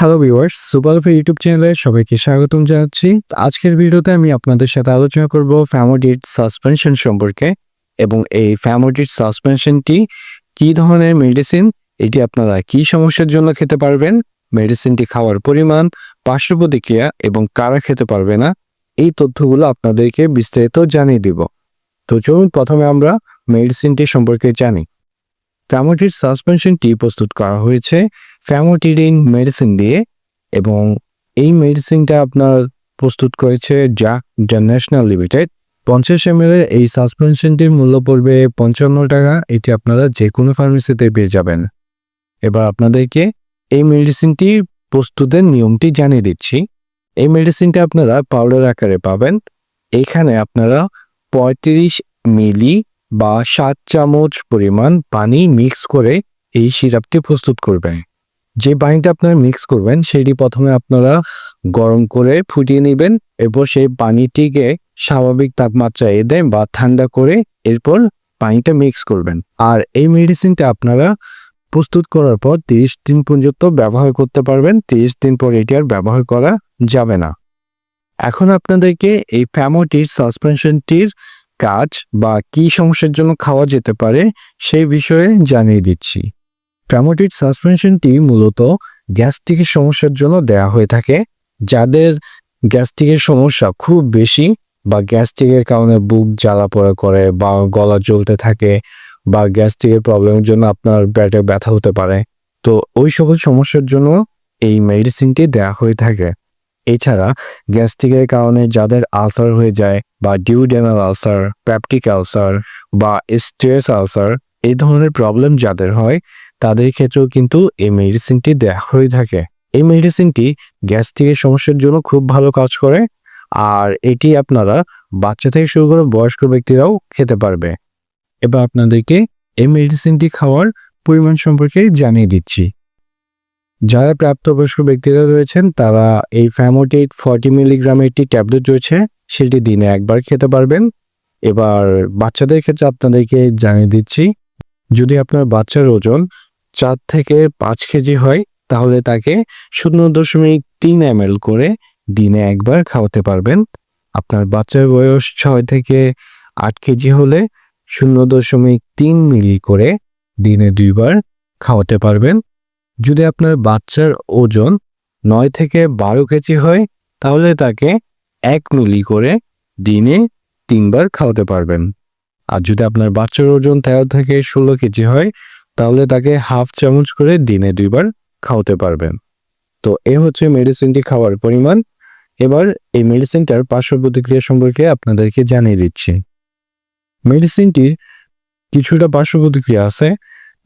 Hello viewers সুপারফে YouTube চ্যানেলে সবাইকে স্বাগতম জানাচ্ছি। আজকের ভিডিওতে আমি আপনাদের সাথে আলোচনা করব ফ্যামোডিট সাসপেনশন সম্পর্কে এবং এই ফ্যামোডিট সাসপেনশনটি কী ধরনের মেডিসিন এটি আপনারা কী সমস্যার জন্য খেতে পারবেন মেডিসিনটি খাওয়ার পরিমাণ, পার্শ্ব প্রতিক্রিয়া এবং কারা খেতে পারবে না, এই তথ্যগুলো আপনাদেরকে বিস্তারিত জানিয়ে দিব। তো চলুন প্রথমে আমরা মেডিসিনটি সম্পর্কে জানি। ফ্যামোডিট সাসপেনশনটি প্রস্তুত করা হয়েছে ফ্যামোটিডিন মেডিসিন দিয়ে এবং এই মেডিসিনটা আপনার প্রস্তুত করেছে যা ইন্টারন্যাশনাল লিমিটেড পঞ্চাশ এম এর এই সাসপেনশনটির মূল্য পড়বে পঞ্চান্ন টাকা। এটি আপনারা যে কোনো ফার্মেসিতে পেয়ে যাবেন। এবার আপনাদেরকে এই মেডিসিনটি প্রস্তুতের নিয়মটি জানিয়ে দিচ্ছি। এই মেডিসিনটা আপনারা পাউডার আকারে পাবেন। এখানে আপনারা পঁয়ত্রিশ মিলি বা সাত চামচ পরিমাণ পানি মিক্স করে এই সিরাপটি প্রস্তুত করবেন। যে পানিটা আপনারা মিক্স করবেন, সেটি প্রথমে আপনারা গরম করে ফুটিয়ে নেবেন, এরপর সেই পানিটিকে স্বাভাবিক তাপমাত্রায় এনে বা ঠান্ডা করে এরপর পানিটা মিক্স করবেন। আর এই মেডিসিনটা আপনারা প্রস্তুত করার পর তিরিশ দিন পর্যন্ত ব্যবহার করতে পারবেন, তিরিশ দিন পর এটি আর ব্যবহার করা যাবে না। এখন আপনাদেরকে এই ফ্যামোটির সাসপেনশনটির কাজ বা কি সমস্যার জন্য খাওয়া যেতে পারে সেই বিষয়ে জানিয়ে দিচ্ছি। ট্রামোটিড সাসপেনশনটি মূলত গ্যাস্ট্রিকের সমস্যার জন্য দেয়া হয়ে থাকে, যাদের গ্যাস্ট্রিকের সমস্যা খুব বেশি বা গ্যাস্ট্রিকের কারণে বুক জ্বালা পোড়া করে বা গলা জ্বলতে থাকে বা গ্যাস্ট্রিকের প্রবলেমের জন্য আপনার পেটে ব্যথা হতে পারে। তো ওই সকল সমস্যার জন্য এই মেডিসিনটি দেয়া হয়ে থাকে। এছাড়া গ্যাস্ট্রিকের কারণে যাদের আলসার হয়ে যায় বা ডিউডেনাল আলসার, প্যাপটিক আলসার বা স্ট্রেস আলসার এই ধরনের প্রবলেম যাদের হয়, তাদের ক্ষেত্রেও কিন্তু এই মেডিসিনটি দেওয়া হয়ে থাকে। এই মেডিসিনটি গ্যাস্ট্রিকের সমস্যার জন্য খুব ভালো কাজ করে আর এটি আপনারা বাচ্চা থেকে শুরু করে বয়স্ক ব্যক্তিরাও খেতে পারবে। এবার আপনাদেরকে এই মেডিসিনটি খাওয়ার পরিমাণ সম্পর্কে জানিয়ে দিচ্ছি। যারা প্রাপ্তবয়স্ক ব্যক্তিরা রয়েছেন, তারা এই ফ্যামোটেট ফর্টি মিলিগ্রামের একটি ট্যাবলেট রয়েছে, সেটি দিনে একবার খেতে পারবেন। এবার বাচ্চাদের ক্ষেত্রে আপনাদেরকে জানিয়ে দিচ্ছি, যদি আপনার বাচ্চার ওজন চার থেকে পাঁচ কেজি হয়, তাহলে তাকে শূন্য দশমিক তিন এম করে দিনে একবার খাওয়াতে পারবেন। আপনার বাচ্চার বয়স ছয় থেকে আট কেজি হলে শূন্য দশমিক তিন মিলি করে দিনে দুইবার খাওয়াতে পারবেন। যদি আপনার বাচ্চার ওজন নয় থেকে বারো কেজি হয়, তাহলে তাকে এক মিলি করে দিনে তিনবার খাওয়াতে পারবেন। আর যদি আপনার বাচ্চার ওজন তেরো থেকে ষোলো কেজি হয়, তাহলে তাকে হাফ চামচ করে দিনে দুইবার খাওয়াতে পারবেন। তো এ হচ্ছে মেডিসিনটি খাওয়ার পরিমাণ। এবার এই মেডিসিনটার পার্শ্ব প্রতিক্রিয়া সম্পর্কে আপনাদেরকে জানিয়ে দিচ্ছি। মেডিসিনটির কিছুটা পার্শ্ব প্রতিক্রিয়া আছে।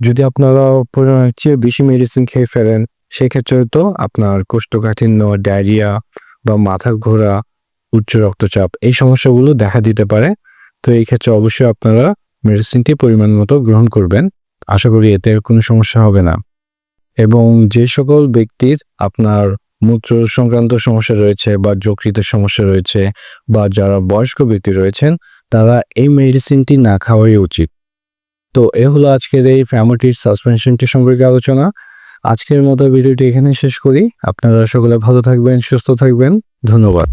যদি আপনারা পরিমাণের চেয়ে বেশি মেডিসিন খেয়ে ফেলেন, সেক্ষেত্রে তো আপনার কোষ্ঠকাঠিন্য ডায়রিয়া বা মাথা ঘোরা, উচ্চ রক্তচাপ এই সমস্যাগুলো দেখা দিতে পারে। তো এই ক্ষেত্রে অবশ্যই আপনারা মেডিসিনটি পরিমাণ মতো গ্রহণ করবেন। আশা করি এতে কোনো সমস্যা হবে না। এবং যে সকল ব্যক্তির আপনার মূত্র সংক্রান্ত সমস্যা রয়েছে বা যকৃতের সমস্যা রয়েছে বা যারা বয়স্ক ব্যক্তি রয়েছেন, তারা এই মেডিসিনটি না খাওয়াই উচিত। তো এ হলো আজকের এই ফ্যামোটির সাসপেনশনটি সম্পর্কে আলোচনা। আজকের মতো ভিডিওটি এখানে শেষ করি। আপনারা সকলে ভালো থাকবেন, সুস্থ থাকবেন। ধন্যবাদ।